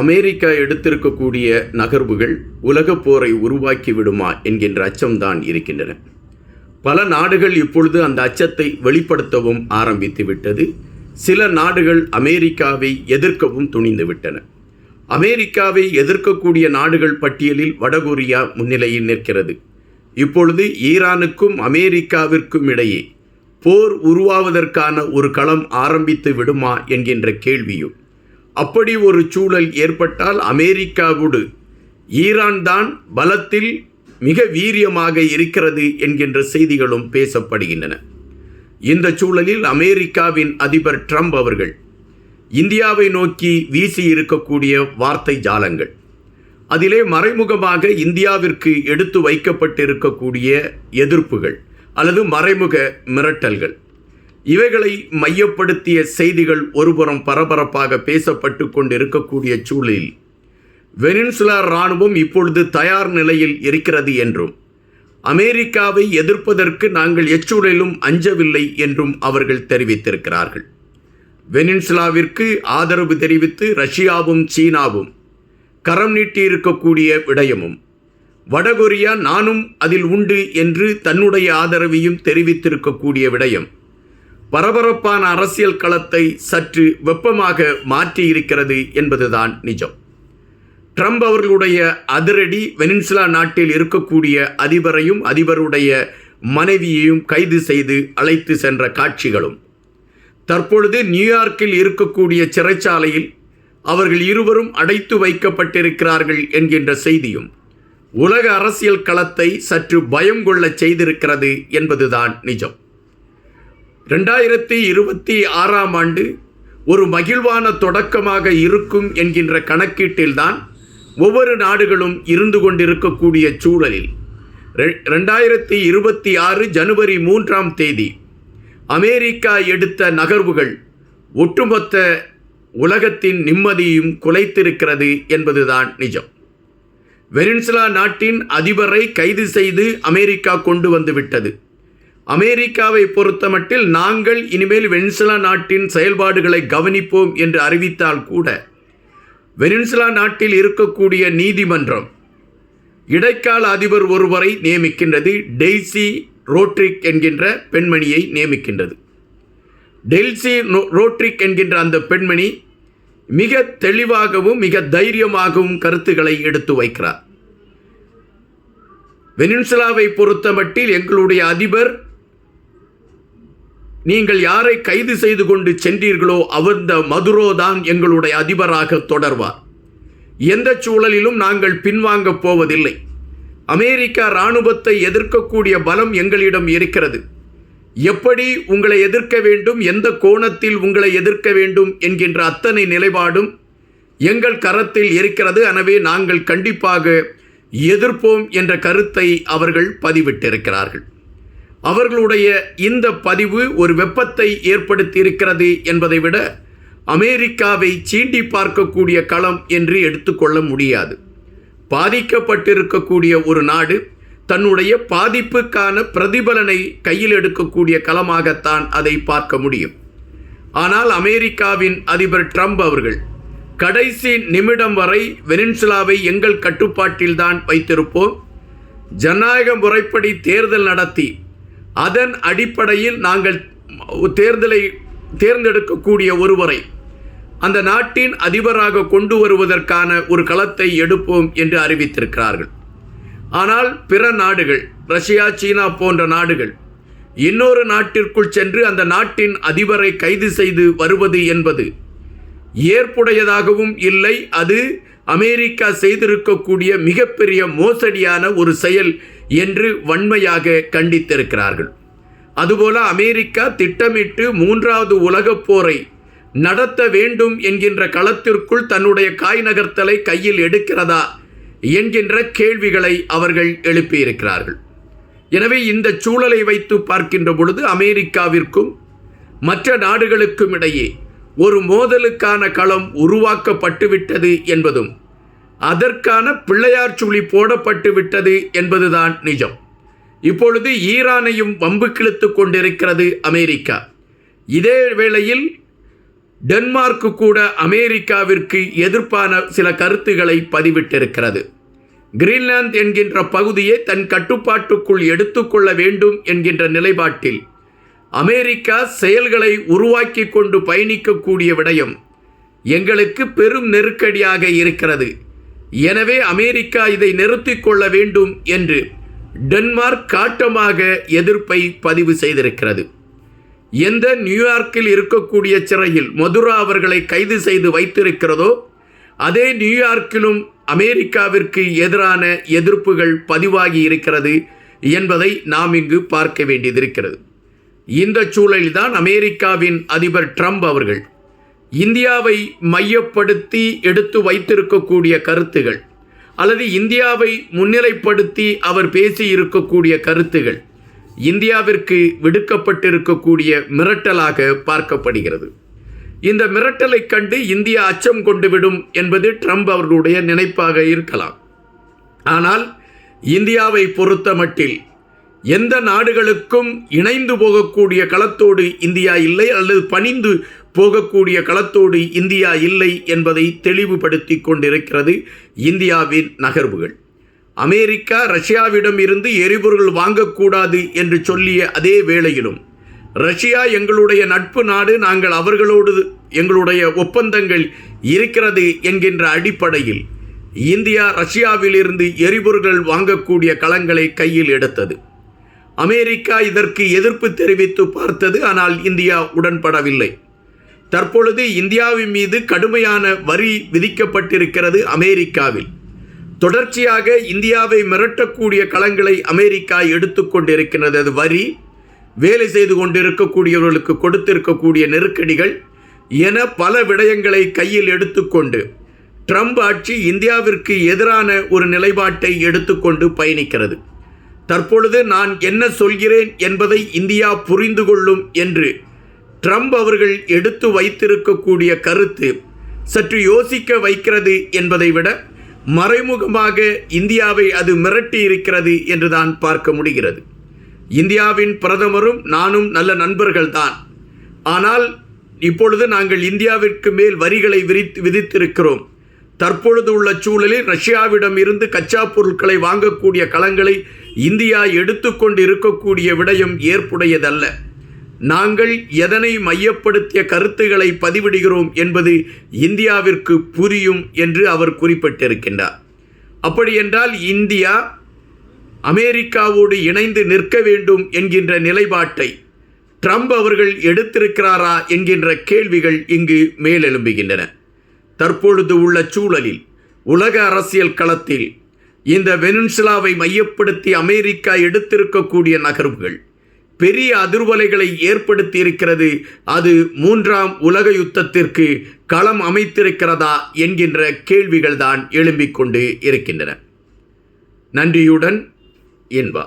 America எடுத்திருக்கக்கூடிய நகர்வுகள் உலகப் போரை உருவாக்கி விடுமா என்கின்ற அச்சம்தான் இருக்கின்றன. பல நாடுகள் இப்பொழுது அந்த அச்சத்தை வெளிப்படுத்தவும் ஆரம்பித்து விட்டது சில நாடுகள் அமெரிக்காவை எதிர்க்கவும் துணிந்து விட்டன அமெரிக்காவை எதிர்க்கக்கூடிய நாடுகள் பட்டியலில் வடகொரியா முன்னிலையில் நிற்கிறது. இப்பொழுது ஈரானுக்கும் அமெரிக்காவிற்கும் இடையே போர் உருவாவதற்கான ஒரு களம் ஆரம்பித்து விடுமா என்கின்ற கேள்வியும் அப்படி ஒரு சூழல் ஏற்பட்டால் அமெரிக்காவோடு ஈரான் தான் பலத்தில் மிக வீரியமாக இருக்கிறது என்கின்ற செய்திகளும் பேசப்படுகின்றன. இந்த சூழலில் அமெரிக்காவின் அதிபர் ட்ரம்ப் அவர்கள் இந்தியாவை நோக்கி வீசி இருக்கக்கூடிய வார்த்தை ஜாலங்கள். அதிலே மறைமுகமாக இந்தியாவிற்கு எடுத்து வைக்கப்பட்டிருக்கக்கூடிய எதிர்ப்புகள் அல்லது மறைமுக மிரட்டல்கள். இவைகளை மையப்படுத்திய செய்திகள் ஒருபுறம் பரபரப்பாக பேசப்பட்டு கொண்டிருக்கக்கூடிய சூழலில் வெனின்சுலா இராணுவம் இப்பொழுது தயார் நிலையில் இருக்கிறது என்றும் அமெரிக்காவை எதிர்ப்பதற்கு நாங்கள் எச்சூழலும் அஞ்சவில்லை என்றும் அவர்கள் தெரிவித்திருக்கிறார்கள். வெனின்சுலாவிற்கு ஆதரவு தெரிவித்து ரஷ்யாவும் சீனாவும் கரம் நீட்டியிருக்கக்கூடிய விடயமும் வடகொரியா நானும் அதில் உண்டு என்று தன்னுடைய ஆதரவையும் தெரிவித்திருக்கக்கூடிய விடயம் பரபரப்பான அரசியல் களத்தை சற்று வெப்பமாக மாற்றியிருக்கிறது என்பதுதான் நிஜம். ட்ரம்ப் அவர்களுடைய அதிரடி வெனின்சுலா நாட்டில் இருக்கக்கூடிய அதிபரையும் அதிபருடைய மனைவியையும் கைது செய்து அழைத்து சென்ற காட்சிகளும். தற்பொழுது நியூயார்க்கில் இருக்கக்கூடிய சிறைச்சாலையில் அவர்கள் இருவரும் அடைத்து வைக்கப்பட்டிருக்கிறார்கள் என்கின்ற செய்தியும் உலக அரசியல் களத்தை சற்று பயம் கொள்ள செய்திருக்கிறது என்பதுதான் நிஜம். ரெண்டாயிரத்தி இருபத்தி ஆறாம் ஆண்டு ஒரு மகிழ்வான தொடக்கமாக இருக்கும் என்கின்ற கணக்கீட்டில்தான் ஒவ்வொரு நாடுகளும் இருந்து கொண்டிருக்கக்கூடிய சூழலில் ரெ- ரெண்டாயிரத்தி இருபத்தி ஆறு ஜனவரி மூன்றாம் தேதி அமெரிக்கா எடுத்த நகர்வுகள் ஒட்டுமொத்த உலகத்தின் நிம்மதியும் குலைத்திருக்கிறது என்பதுதான் நிஜம். வெனின்சுலா நாட்டின் அதிபரை கைது செய்து அமெரிக்கா கொண்டு வந்துவிட்டது அமெரிக்காவை பொறுத்தமட்டில் நாங்கள் இனிமேல் வெனிசுலா நாட்டின் செயல்பாடுகளை கவனிப்போம் என்று அறிவித்தால் கூட வெனின்சுலா நாட்டில் இருக்கக்கூடிய நீதிமன்றம் இடைக்கால அதிபர் ஒருவரை நியமிக்கின்றது டெய்சி ரோட்ரிக் என்கின்ற பெண்மணியை நியமிக்கின்றது. டெல்சி ரோட்ரிக் என்கின்ற அந்த பெண்மணி மிக தெளிவாகவும் மிக தைரியமாகவும் கருத்துக்களை எடுத்து வைக்கிறார். வெனின்சுலாவை பொறுத்தமட்டில் எங்களுடைய அதிபர் நீங்கள் யாரை கைது செய்து கொண்டு சென்றீர்களோ அந்த மதுரோ தான் எங்களுடைய அதிபராக தொடர்வார். எந்த சூழலிலும் நாங்கள் பின்வாங்கப் போவதில்லை. அமெரிக்கா இராணுவத்தை எதிர்க்கக்கூடிய பலம் எங்களிடம் இருக்கிறது. எப்படி உங்களை எதிர்க்க வேண்டும் எந்த கோணத்தில் உங்களை எதிர்க்க வேண்டும் என்கின்ற அத்தனை நிலைப்பாடும் எங்கள் கரத்தில் இருக்கிறது. எனவே நாங்கள் கண்டிப்பாக எதிர்ப்போம் என்ற கருத்தை அவர்கள் பதிவிட்டிருக்கிறார்கள். அவர்களுடைய இந்த பதிவு ஒரு வெப்பத்தை ஏற்படுத்தி இருக்கிறது என்பதை விட அமெரிக்காவை சீண்டி பார்க்கக்கூடிய களம் என்று எடுத்துக்கொள்ள முடியாது. பாதிக்கப்பட்டிருக்கக்கூடிய ஒரு நாடு தன்னுடைய பாதிப்புக்கான பிரதிபலனை கையில் எடுக்கக்கூடிய களமாகத்தான் அதை பார்க்க முடியும். ஆனால் அமெரிக்காவின் அதிபர் ட்ரம்ப் அவர்கள் கடைசி நிமிடம் வரை வெனின்சுலாவை எங்கள் கட்டுப்பாட்டில்தான் வைத்திருப்போம். ஜனநாயக முறைப்படி தேர்தல் நடத்தி அதன் அடிப்படையில் நாங்கள் தேர்தலை தேர்ந்தெடுக்கக்கூடிய ஒருவரை அந்த நாட்டின் அதிபராக கொண்டு வருவதற்கான ஒரு களத்தை எடுப்போம் என்று அறிவித்திருக்கிறார்கள். ஆனால் பிற நாடுகள் ரஷ்யா சீனா போன்ற நாடுகள் இன்னொரு நாட்டிற்குள் சென்று அந்த நாட்டின் அதிபரை கைது செய்து வருவது என்பது ஏற்புடையதாகவும் இல்லை. அது அமெரிக்கா செய்திருக்கக்கூடிய மிகப்பெரிய மோசடியான ஒரு செயல் என்று வன்மையாக கண்டித்திருக்கிறார்கள். அதுபோல அமெரிக்கா திட்டமிட்டு மூன்றாவது உலகப் போரை நடத்த வேண்டும் என்கின்ற களத்திற்குள் தன்னுடைய காய் நகர்த்தலை கையில் எடுக்கிறதா என்கின்ற கேள்விகளை அவர்கள் எழுப்பியிருக்கிறார்கள். எனவே இந்த சூழலை வைத்து பார்க்கின்ற பொழுது அமெரிக்காவிற்கும் மற்ற நாடுகளுக்கும் இடையே ஒரு மோதலுக்கான களம் உருவாக்கப்பட்டுவிட்டது என்பதும் அதற்கான பிள்ளையார் சுழி போடப்பட்டு விட்டது என்பதுதான் நிஜம். இப்பொழுது ஈரானையும் வம்பு கிழித்து கொண்டிருக்கிறது அமெரிக்கா. இதே வேளையில் டென்மார்க்கு கூட அமெரிக்காவிற்கு எதிர்ப்பான சில கருத்துக்களை பதிவிட்டிருக்கிறது. கிரீன்லாந்து என்கின்ற பகுதியை தன் கட்டுப்பாட்டுக்குள் எடுத்துக்கொள்ள வேண்டும் என்கின்ற நிலைப்பாட்டில் அமெரிக்கா செயல்களை உருவாக்கி கொண்டு பயணிக்கக்கூடிய விடயம் எங்களுக்கு பெரும் நெருக்கடியாக இருக்கிறது. எனவே அமெரிக்கா இதை நிறுத்திக் கொள்ள வேண்டும் என்று டென்மார்க் காட்டமாக எதிர்ப்பை பதிவு செய்திருக்கிறது. எந்த நியூயார்க்கில் இருக்கக்கூடிய சிறையில் மதுரா அவர்களை கைது செய்து வைத்திருக்கிறதோ அதே நியூயார்க்கிலும் அமெரிக்காவிற்கு எதிரான எதிர்ப்புகள் பதிவாகி இருக்கிறது என்பதை நாம் இங்கு பார்க்க வேண்டியதிருக்கிறது இந்த சூழலில்தான் அமெரிக்காவின் அதிபர் ட்ரம்ப் அவர்கள் இந்தியாவை மையப்படுத்தி எடுத்து வைத்திருக்கக்கூடிய கருத்துகள் அல்லது இந்தியாவை முன்னிலைப்படுத்தி அவர் பேசி இருக்கக்கூடிய கருத்துகள் இந்தியாவிற்கு விடுக்கப்பட்டிருக்கக்கூடிய மிரட்டலாக பார்க்கப்படுகிறது. இந்த மிரட்டலை கண்டு இந்தியா அச்சம் கொண்டுவிடும் என்பது ட்ரம்ப் அவர்களுடைய நினைப்பாக இருக்கலாம். ஆனால் இந்தியாவை பொறுத்த மட்டில் எந்த நாடுகளுக்கும் இணைந்து போகக்கூடிய களத்தோடு இந்தியா இல்லை அல்லது பணிந்து போகக்கூடிய களத்தோடு இந்தியா இல்லை என்பதை தெளிவுபடுத்தி கொண்டிருக்கிறது இந்தியாவின் நகர்வுகள். அமெரிக்கா ரஷ்யாவிடம் இருந்து எரிபொருள் வாங்கக்கூடாது என்று சொல்லிய அதே வேளையிலும் ரஷ்யா எங்களுடைய நட்பு நாடு நாங்கள் அவர்களோடு எங்களுடைய ஒப்பந்தங்கள் இருக்கிறது என்கின்ற அடிப்படையில் இந்தியா ரஷ்யாவிலிருந்து எரிபொருள்கள் வாங்கக்கூடிய களங்களை கையில் எடுத்தது. அமெரிக்கா இதற்கு எதிர்ப்பு தெரிவித்து பார்த்தது ஆனால் இந்தியா உடன்படவில்லை. தற்பொழுது இந்தியாவின் மீது கடுமையான வரி விதிக்கப்பட்டிருக்கிறது அமெரிக்காவில். தொடர்ச்சியாக இந்தியாவை மிரட்டக்கூடிய களங்களை அமெரிக்கா எடுத்துக்கொண்டிருக்கிறது அது வரி வேலை செய்து கொண்டிருக்கக்கூடியவர்களுக்கு கொடுத்திருக்கக்கூடிய நெருக்கடிகள் என பல விடயங்களை கையில் எடுத்துக்கொண்டு ட்ரம்ப் ஆட்சி இந்தியாவிற்கு எதிரான ஒரு நிலைப்பாட்டை எடுத்துக்கொண்டு பயணிக்கிறது. தற்பொழுது நான் என்ன சொல்கிறேன் என்பதை இந்தியா புரிந்து கொள்ளும் என்று ட்ரம்ப் அவர்கள் எடுத்து வைத்திருக்கக்கூடிய கருத்து சற்று யோசிக்க வைக்கிறது என்பதை விட மறைமுகமாக இந்தியாவை அது மிரட்டி இருக்கிறது என்று தான் பார்க்க முடிகிறது. இந்தியாவின் பிரதமரும் நானும் நல்ல நண்பர்கள்தான். ஆனால் இப்பொழுது நாங்கள் இந்தியாவிற்கு மேல் வரிகளை விரித்து விதித்திருக்கிறோம். தற்பொழுது உள்ள சூழலில் ரஷ்யாவிடம் இருந்து கச்சா பொருட்களை வாங்கக்கூடிய களங்களை இந்தியா எடுத்துக்கொண்டு இருக்கக்கூடிய விடயம் ஏற்புடையதல்ல. நாங்கள் எதனை மையப்படுத்திய கருத்துக்களை பதிவிடுகிறோம் என்பது இந்தியாவிற்கு புரியும் என்று அவர் குறிப்பிட்டிருக்கின்றார். அப்படியென்றால் இந்தியா அமெரிக்காவோடு இணைந்து நிற்க வேண்டும் என்கின்ற நிலைப்பாட்டை ட்ரம்ப் அவர்கள் எடுத்திருக்கிறாரா என்கின்ற கேள்விகள் இங்கு மேலெழும்புகின்றன. தற்பொழுது உள்ள சூழலில் உலக அரசியல் களத்தில் இந்த வெனின்சுலாவை மையப்படுத்தி அமெரிக்கா எடுத்திருக்கக்கூடிய நகர்வுகள் பெரிய அதிர்வலைகளை ஏற்படுத்தி இருக்கிறது அது மூன்றாம் உலக யுத்தத்திற்கு களம் அமைத்திருக்கிறதா என்கின்ற கேள்விகள் தான் எழும்பிக் கொண்டு இருக்கின்றன. நன்றியுடன் என்பா